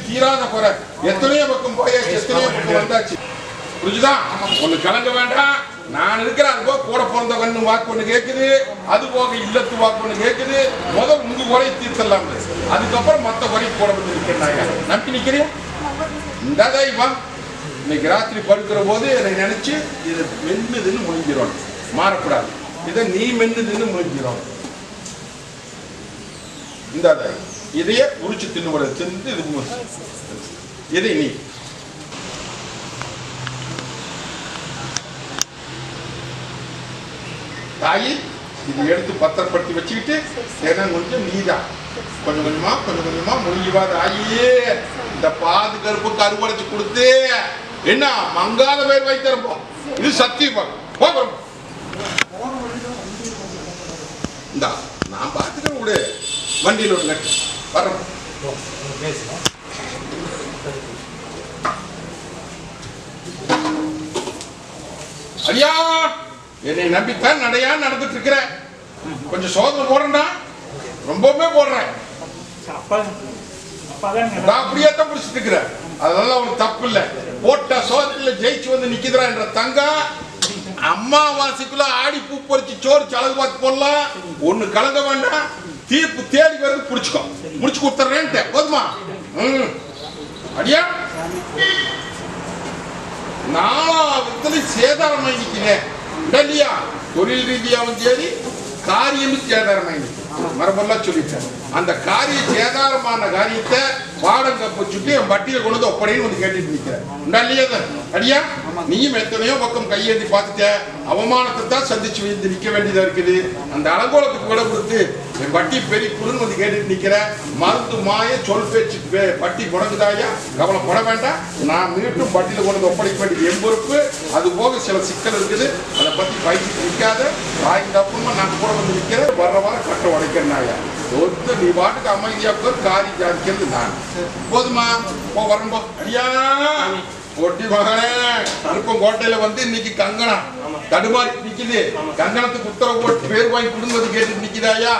போற எத்தனையோ பக்கம் போயாச்சு எத்தனையோ பக்கம் வந்தாச்சு. புரிஞ்சுதா? ஒண்ணு கலங்க வேண்டாம். நான் இருக்கிற அது போக கூட பிறந்த கண்ணு வாக்கு ஒண்ணு கேக்குது. அது போக இல்லத்து வாக்கு ஒண்ணு கேக்குது. முதல் உங்க குறை தீர்த்தலாம் அதுக்கப்புறம் மத்த குறை கூட வந்து நிக்கிறாங்க நம்பி நிக்கிறியா இந்த தெய்வம். இன்னைக்கு ராத்திரி படுக்கிற போது என்னை நினைச்சு இது மென்னுதுன்னு முடிஞ்சிடும் மாறக்கூடாது. இதை நீ மென்னுதுன்னு முடிஞ்சிடும் இந்த தெய்வம். இதையே உரிச்சு தின்னு தின்னு இது இதை நீ? தாயி இது எடுத்து பத்திரப்படுத்தி வச்சுக்கிட்டு ஏன்னா கொஞ்சம் நீதான். கொஞ்சம் கொஞ்சமா கொஞ்சம் கொஞ்சமா முடிஞ்சுவா தாயே. இந்த பாதுகாப்பு கருவடைச்சு கொடுத்து என்ன மங்காத பேர் வைத்திருப்போம். இது சத்தியம் போகிறோம் இந்தா நான் பார்த்துக்கிறேன் விடு வண்டியில் விடுங்க வர்றோம் ஐயா என்னை நம்பித்தான் நடையா நடந்துட்டு இருக்கிற கொஞ்சம் சோதனை போடுறேன்டா. ரொம்பவுமே போடுறேன். நான் அப்படியே தான் பிடிச்சிட்டு இருக்கிறேன் அதெல்லாம் ஒரு தப்பு இல்லை போட்ட சோதனையில ஜெயிச்சு வந்து நிக்கிறா என்ற தங்கம் அம்மாவாசைக்குள்ள ஆடி பூ பறிச்சு சோறு சலகு பார்த்து போடலாம். ஒண்ணு கலங்க வேண்டாம். தீர்ப்பு தேடி வருது புடிச்சுக்கோ. முடிச்சு கொடுத்துறேன்ட்டு. போதுமா? ம். அடியா? நாலாவது சேதாரமாய் நிக்கிறேன் இல்லையா தொழில் ரீதியாவும் சரி காரியமும் சேதாரமாய் நிற்கும் மரபெல்லாம் சொல்லிட்டேன். அந்த காரிய சேதாரமான காரியத்தை பாடம் கப்பிச்சுட்டு என் பட்டியல கொண்டு வந்து ஒப்படைன்னு வந்து கேட்டுட்டு நிக்கிறேன். இல்லையா அது? அடியா? நீயும் எத்தனையோ பக்கம் கையேந்தி பார்த்துட்ட. அவமானத்தை தான் சந்திச்சு வந்து நிக்க வேண்டியதா இருக்குது. அந்த அலங்கோலத்துக்கு விட கொடுத்து என் பட்டி பெரிய குழுன்னு வந்து கேட்டுட்டு நிக்கிற மருந்து மாய சொல் பேச்சு பே- பட்டி முடங்குதாயா கவலைப்பட வேண்டாம். நான் மீண்டும் பட்டியில் கொண்டு ஒப்படைக்க வேண்டிய எம்பொறுப்பு அது போக சில சிக்கல் இருக்குது. அதை பத்தி பயிற்சி நிற்காத. வாய்ந்த அப்புறமா நான் கூட வந்து நிக்கிறேன் வர்ற வர கட்ட உடைக்கிறேன் ஒத்து நீ பாட்டுக்கு அமைதியாக காரி ஜாதிக்கிறது நான். போதுமா? போ வரும்போது ஐயா ஒட்டி மகனே கருப்பம் கோட்டையில வந்து இன்னைக்கு கங்கணம். தடுமாறி நிக்குது. கங்கணத்துக்கு உத்தரவு போட்டு பேர் வாங்கி குடும்பத்தை கேட்டு நிக்குதாயா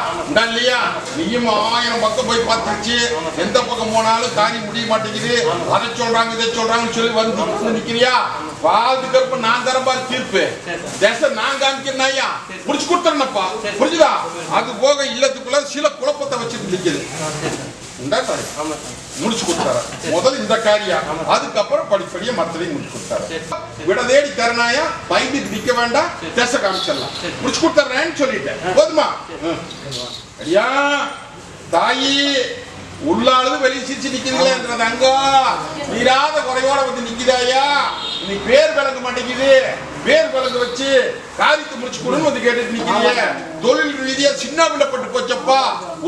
இல்லையா? நீயும் ஆயிரம் பக்கம் போய் பார்த்துருச்சு எந்த பக்கம் போனாலும் காரியம் முடிய மாட்டேங்குது. அதை சொல்றாங்க இதை சொல்றாங்கன்னு சொல்லி வந்து நிக்கிறியா? பாது கருப்பு நான் தரப்பாரு தீர்ப்பு. தேச நான் காமிக்கிறேன் ஐயா. கொடுத்துறேனப்பா. புரிஞ்சுதா? அது போக இல்லத்துக்குள்ள சில குழப்பத்தை வச்சுட்டு நிக்குது. உண்டா சாரி? முடிச்சு கொடுத்தாரு? முதல்ல இந்த காரியம் அதுக்கப்புறம் படிப்படியா மத்ததையும் முடிச்சு கொடுத்தாரு. விட தேடி தரணாயா பயந்துட்டு நிக்க வேண்டாம் தேச காமிச்சிடலாம். முடிச்சு கொடுத்துறேன்னு சொல்லிட்டேன். போதுமா. ஐயா தாயி உள்ளானது வெளியே சிரிச்சு நிக்கிறீங்களேன்றது அங்க நீராத குறையோட வந்து நிக்குதாயா நீ பேர் விளங்க மாட்டேங்குது. வச்சு காரியத்தை முடிச்சு கொடுன்னு வந்து கேட்டுட்டு நிக்கிறீங்க. தொழில் ரீதியா சின்ன விடப்பட்டு போச்சப்பா.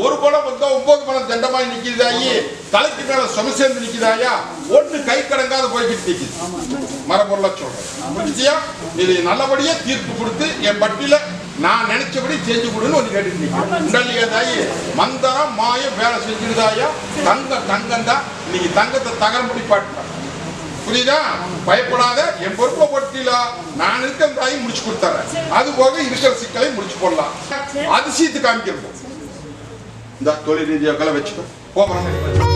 ஒரு பணம் வந்தா ஒன்பது பணம் தண்டமாய் நிக்குதாயி. தலைக்கு மேல சும சேர்ந்து நிக்குதாயா? ஒண்ணு கை கடங்காத போய்கிட்டு நிக்குது. மரபொருளா சொல்றேன். புரிஞ்சுச்சியா? இது நல்லபடியா தீர்ப்பு கொடுத்து என் பட்டியல நான் நினைச்சபடி செஞ்சு கொடுன்னு உண்டல்லையா தாயி? மந்தரம் மாய வேலை செஞ்சிருதாயா தங்க தங்கம் தான் இன்னைக்கு தங்கத்தை தகரமுடி பாட்டு புரியுதா? பயப்படாத என் பொறுப்பை பட்டியல நான் இருக்கிற தாயை முடிச்சு கொடுத்தறேன். அது போக இருக்கிற சிக்கலை முடிச்சு போடலாம். அதிசயத்து காமிக்கிறது இந்த தொழில் ரீதியாக வச்சுக்கோ. போகிறோம்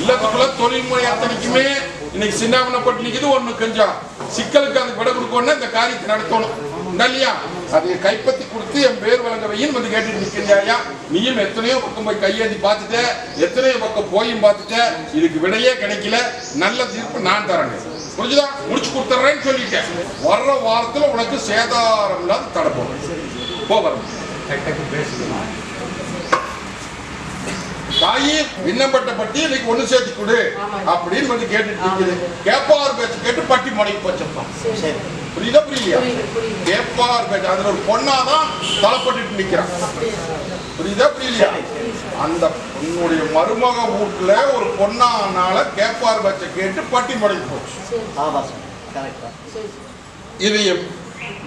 இல்லத்துக்குள்ள தொழில் முறை அத்தனைக்குமே இன்னைக்கு சின்னாமனப்பட்டு நிக்குது ஒண்ணு கொஞ்சம் சிக்கலுக்கு அதுக்கு விட கொடுக்கணும் இந்த காரியத்தை நடத்தணும். இல்லையா? அதை கைப்பற்றி கொடுத்து என் பேர் வழங்க வையின்னு வந்து கேட்டுட்டு நிற்கிறியா நீயும் எத்தனையோ பக்கம் போய் கையேந்தி பார்த்துட்ட எத்தனையோ பக்கம் போயும் பார்த்துட்ட இதுக்கு விடையே கிடைக்கல. நல்ல தீர்ப்பு நான் தரேங்க. புரிஞ்சுதா? முடிச்சு கொடுத்துட்றேன்னு சொல்லிட்டேன். வர்ற வாரத்தில் உனக்கு சேதாரம் இல்லாத தடை போ வரும் தாயி விண்ணப்பட்ட பட்டி இன்னைக்கு ஒண்ணு சேர்த்து கொடு. அப்படின்னு வந்து கேட்டுட்டு இருக்குது. கேப்பார் பேச்சு கேட்டு பட்டி முடங்கி போச்சப்பா. சரி. புரியுதா புரியலையா. கேப்பார் பேச்சு அதுல ஒரு பொண்ணாதான் தலைப்பட்டு நிக்கிறான். புரியுதா புரியலையா? அந்த பொண்ணுடைய மருமக வீட்டுல ஒரு பொண்ணானால கேப்பார் பேச்சை கேட்டு பட்டி முடங்கி போச்சு. ஆமாம் சார். கரெக்டாக இது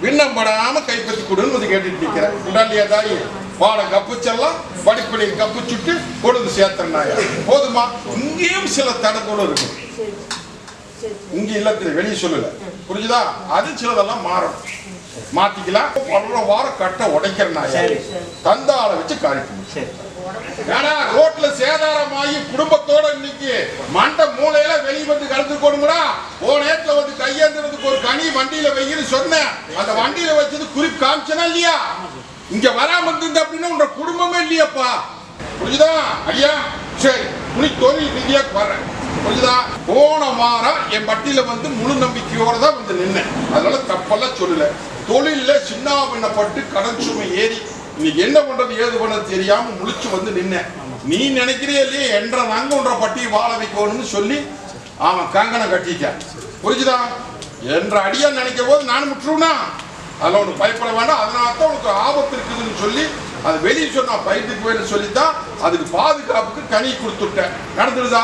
விண்ணப்படாம கைப்பற்றி கொடுன்னு வந்து கேட்டுட்டு நிக்கிறேன் உண்டாலியா தாயி? வாழை கப்புச்செல்லாம் படிப்படி கப்பு சுட்டு கொடுத்து சேர்த்தனாயா போதுமா? இங்கேயும் சில தடங்கள் இருக்கு. இங்க இல்லத்துல வெளியே சொல்லல. புரிஞ்சுதா? அது சிலதெல்லாம் மாறும். மாத்திக்கலாம். வர்ற வாரம் கட்ட உடைக்கிறனாயா. தந்தாளை வச்சு சரி. ஏன்னா ரோட்ல சேதாரமாகி குடும்பத்தோட இன்னைக்கு மண்ட மூலையில வெளிய வந்து கலந்து கொடுங்கடா ஓ நேரத்துல வந்து கையேந்துறதுக்கு ஒரு கனி வண்டியில வைன்னு சொன்னேன். அந்த வண்டியில வச்சது குறிப்பு காமிச்சனா இல்லையா? இங்க வராம இருந்தது அப்படின்னா உங்க குடும்பமே இல்லையப்பா. புரிஞ்சுதா? ஐயா சரி. உனி தொழில் ரீதியாக வர்றேன் புரிஞ்சுதா? போன வாரம் என் பட்டியல வந்து முழு நம்பிக்கையோட தான் வந்து நின்னேன். அதனால தப்பெல்லாம் சொல்லல. தொழில சின்ன கடன் சுமை ஏறி இன்னைக்கு என்ன பண்றது ஏது பண்ணது தெரியாம முழிச்சு வந்து நின்னேன். நீ நினைக்கிறே இல்லையே என்ற நங்குன்ற பட்டியை வாழ வைக்கணும்னு சொல்லி அவன் கங்கணம் கட்டிட்டான். புரிஞ்சுதா? என்ற அடியா நினைக்க போது நான் முற்றுனா அதில் ஒன்று பயப்பட வேண்டாம். அதனால தான் உனக்கு ஆபத்து இருக்குதுன்னு சொல்லி அது வெளியே சொன்னால் பயத்துக்கு வேணும்னு சொல்லி தான் அதுக்கு பாதுகாப்புக்கு கனி கொடுத்துட்டேன். நடந்துடுதா?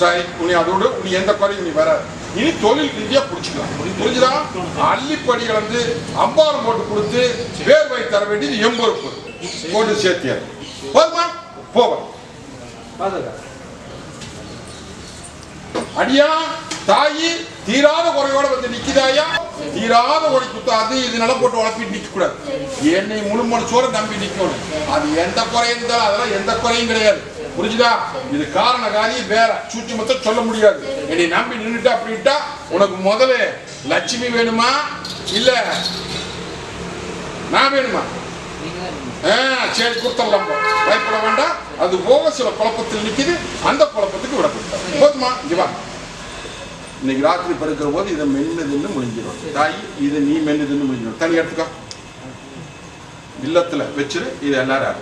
சரி உனி அதோட உனி எந்த குறையும் நீ வர இனி தொழில் ரீதியா புடிச்சுக்கலாம். புரிஞ்சுதா? அள்ளிப்படி கலந்து அம்பாரம் போட்டு கொடுத்து பேர் வை தர வேண்டியது எம்பொறுப்பு போட்டு சேர்த்தியார். போதுமா? போவா அடியா தாயி தீராத குறையோட வந்து நிக்கிதாயா? தீராத குறை குத்தாது இது போட்டு உழப்பிட்டு நிக்க கூடாது. என்னை முழு மனசோட நம்பி நிக்கணும். அது எந்த குறையும் இருந்தாலும் அதெல்லாம் எந்த குறையும் கிடையாது. புரிஞ்சுதா? இது காரண காரியம் வேற. மொத்தம் சொல்ல முடியாது. என்னை நம்பி நின்னுட்டா அப்படின்ட்டா உனக்கு முதல்ல லட்சுமி வேணுமா? இல்ல நான் வேணுமா? சரி கொடுத்துடலாம் பயப்பட வேண்டாம். அது போக சில குழப்பத்தில் நிற்கிது அந்த குழப்பத்துக்கு விடப்பட்டார் போதுமா? இங்க இன்னைக்கு ராத்திரி படுக்கிற போது இதை மென்னு தின்னு முடிஞ்சிடும். தாய் இதை நீ மென்னு தின்னு முடிஞ்சிடும். தனி எடுத்துக்கோ. இல்லத்துல வச்சிரு இது எல்லாரும்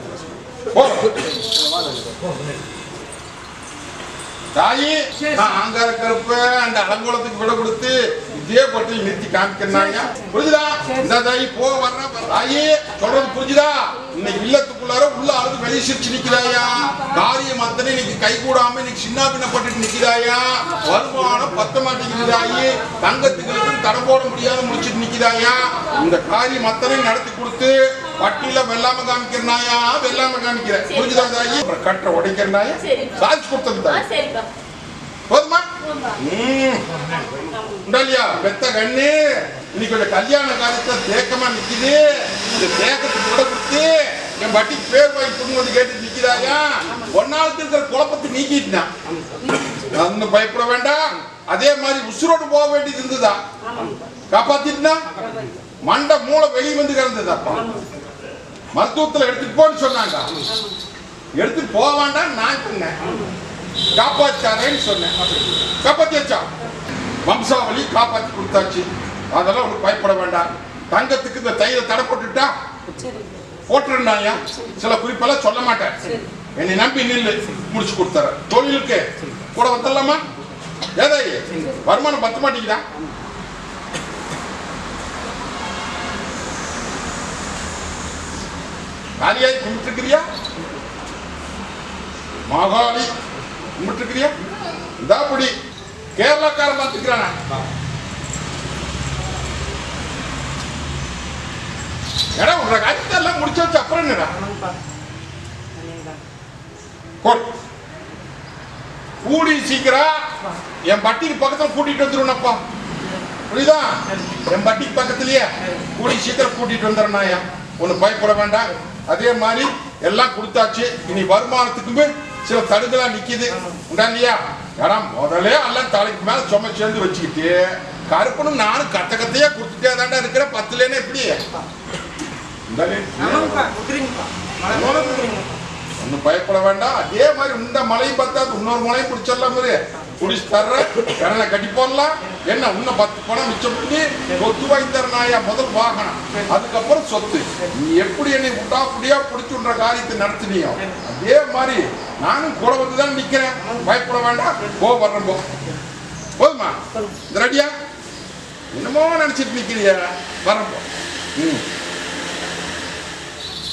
தாயி ஆங்கார கருப்பு அந்த அலங்கோலத்துக்கு விட கொடுத்து இதே பட்டியல் நிறுத்தி காமிக்கிறாங்க புரிஞ்சுதா? இந்த தாயி போ வர்ற தாயி சொல்றது புரிஞ்சுதா? இன்னைக்கு இல்லத்துக்குள்ளார உள்ள அழுது வெளியே சிரிச்சு நிக்கிறாயா காரியம் அத்தனை இன்னைக்கு கை கூடாம இன்னைக்கு சின்ன பின்னப்பட்டு நிக்கிறாயா வருமானம் பத்த மாட்டேங்குது தாயி தங்கத்துக்கு தடம் போட முடியாத முடிச்சிட்டு நிக்கிறாயா இந்த காரியம் அத்தனை நடத்தி கொடுத்து பட்டியல வெள்ளாம காமிக்கிறனாயா வெள்ளாம காமிக்கிற புரிஞ்சுதா தாயி? அப்புறம் கட்ட உடைக்கிறனாயா. சாட்சி கொடுத்தது தாயி. போதுமா? போதும்பா. ம். உண்டாலியா பெத்த கண்ணு. இன்னைக்கு ஒரு கல்யாண காலத்துல தேக்கமா நிக்குது. இந்த தேக்கத்துக்கு விட கொடுத்து என் பட்டி பேர் வாங்கி கொண்டு வந்து கேட்டு நிக்கிறாயா? ஒன்னாவது இருக்கிற குழப்பத்தை நீக்கிட்டான். ஒன்னும் பயப்பட வேண்டாம். அதே மாதிரி உசுரோடு போக வேண்டியது இருந்ததா? காப்பாத்திட்டுனா? மண்டை மூளை வெளியே வந்து கிடந்ததாப்பா. மருத்துவத்துல எடுத்துட்டு போன்னு சொன்னாங்க. எடுத்துட்டு போக வேண்டாம் நான் சொன்னேன். காப்பாற்றாரேன்னு சொன்னேன். காப்பாத்தியாச்சா? வம்சாவளி காப்பாத்தி கொடுத்தாச்சு. அதெல்லாம் உனக்கு பயப்பட வேண்டாம். தங்கத்துக்கு இந்த தையில தடை போட்டுட்டா போட்டுருந்தாயா சில குறிப்பெல்லாம் சொல்ல மாட்டேன். என்னை நம்பி நில்லு. முடிச்சு கொடுத்தார தொழிலுக்கு கூட வந்துடலாமா? ஏதாயி வருமானம் பத்த மாட்டேங்குதா? காலியாய் கும்பிட்டுருக்கிறியா? மகாலி கும்பிட்டுருக்கிறியா? இதாப்படி கேரளாக்காரன் பார்த்துக்கிறானா? ஏடா உங்க காரியத்தை முடிச்சு வச்சு அப்புறம் என்னடா கூடி சீக்கிரம் என் பட்டிக்கு பக்கத்துல கூட்டிட்டு வந்துருவனப்பா புரியுதா என் பட்டிக்கு பக்கத்துலயே கூடி சீக்கிரம் கூட்டிட்டு வந்துடுறனாயா ஒன்று பயப்பட வேண்டாம் அதே மாதிரி எல்லாம் கொடுத்தாச்சு இனி வருமானத்துக்குமே சில தடுகளா நிக்குது உண்டா இல்லையா ஏன்னா முதல்ல எல்லாம் தலைக்கு மேல சுமை சேர்ந்து வச்சுக்கிட்டு கருப்பனும் நானும் கத்த கத்தையா கொடுத்துட்டே தாண்டா இருக்கிற பத்துலேன்னு எப்படி ஒன்றும் பயப்பட வேண்டாம். அதே மாதிரி இந்த மலையும் பத்தாது இன்னொரு மலையும் பிடிச்சிடலாம் மாதிரி குடிச்சு தர்ற கடனை கட்டி போடலாம்? என்ன? இன்னும் பத்து பணம் மிச்சம் பண்ணி சொத்து வாங்கி தரனாயா முதல் வாகனம். அதுக்கப்புறம் சொத்து. நீ எப்படி என்னை விட்டா புடியா பிடிச்சுன்ற காரியத்தை நடத்தினியோ? அதே மாதிரி நானும் கூட வந்து தான் நிக்கிறேன். பயப்பட வேண்டாம். போ வர்றேன் போ. போதுமா? இந்த ரெடியா? என்னமோ நினைச்சிட்டு நிக்கிறிய. வர்றேன் போ. ம்.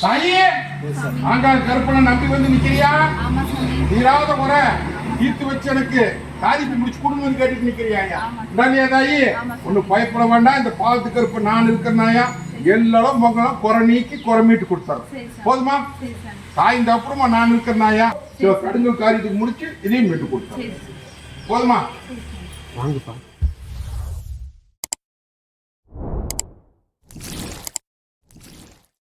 தாயே ஆங்காள் கருப்பனை நம்பி வந்து நிக்கிறியா? தீராத முறை தீர்த்து வச்சு எனக்கு காரியத்தை முடிச்சு கொடுங்கன்னு கேட்டுட்டு நிக்கிறியா ஆமா. இல்லையா தாயி. ஒன்னும் பயப்பட வேண்டாம். இந்த பாலத்துக்கு இருப்ப நான் இருக்கிறனாயா எல்லாரும் பொங்கலாம் குறை நீக்கி குறை மீட்டு சாமி. போதுமா? சாய்ந்த அப்புறமா நான் இருக்கிறனாயா சில கடுங்கல் காரியத்துக்கு முடிச்சு இதையும் மீட்டு கொடுத்துறேன் சரி போதுமா? வாங்கப்பா.